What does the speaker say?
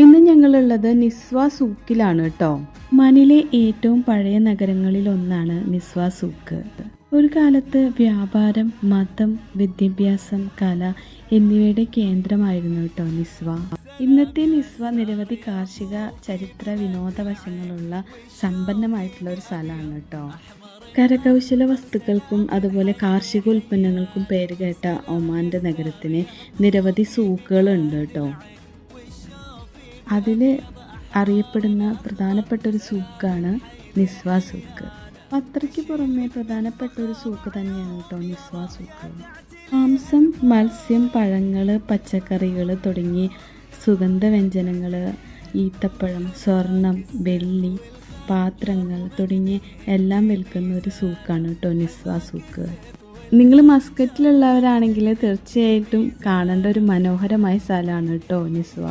ഇന്ന് ഞങ്ങളുള്ളത് നിസ്വ സൂക്കിലാണ് കേട്ടോ. മനിലെ ഏറ്റവും പഴയ നഗരങ്ങളിൽ ഒന്നാണ് നിസ്വ സൂക്ക്. ഒരു കാലത്ത് വ്യാപാരം മതം വിദ്യാഭ്യാസം കല എന്നിവയുടെ കേന്ദ്രമായിരുന്നു കേട്ടോ നിസ്വ. ഇന്നത്തെ നിസ്വ നിരവധി കാർഷിക ചരിത്ര വിനോദ വശങ്ങളുള്ള സമ്പന്നമായിട്ടുള്ള ഒരു സ്ഥലമാണ് കേട്ടോ. കരകൗശല വസ്തുക്കൾക്കും അതുപോലെ കാർഷിക ഉൽപ്പന്നങ്ങൾക്കും പേരുകേട്ട ഒമാന്റെ നഗരത്തിന് നിരവധി സൂക്കുകളുണ്ട് കേട്ടോ. അതിൽ അറിയപ്പെടുന്ന പ്രധാനപ്പെട്ട ഒരു സൂക്കാണ് നിസ്വ സൂക്ക്. അത്രയ്ക്ക് പുറമെ പ്രധാനപ്പെട്ട ഒരു സൂക്ക് തന്നെയാണ് കേട്ടോ നിസ്വ സൂക്ക്. മാംസം മത്സ്യം പഴങ്ങൾ പച്ചക്കറികൾ തുടങ്ങി സുഗന്ധവ്യഞ്ജനങ്ങൾ ഈത്തപ്പഴം സ്വർണം വെള്ളി പാത്രങ്ങൾ തുടങ്ങി എല്ലാം വിൽക്കുന്ന ഒരു സൂക്കാണ് കേട്ടോ നിസ്വ സൂക്ക്. നിങ്ങൾ മസ്കറ്റിലുള്ളവരാണെങ്കിൽ തീർച്ചയായിട്ടും കാണേണ്ട ഒരു മനോഹരമായ സ്ഥലമാണ് കേട്ടോ നിസ്വ.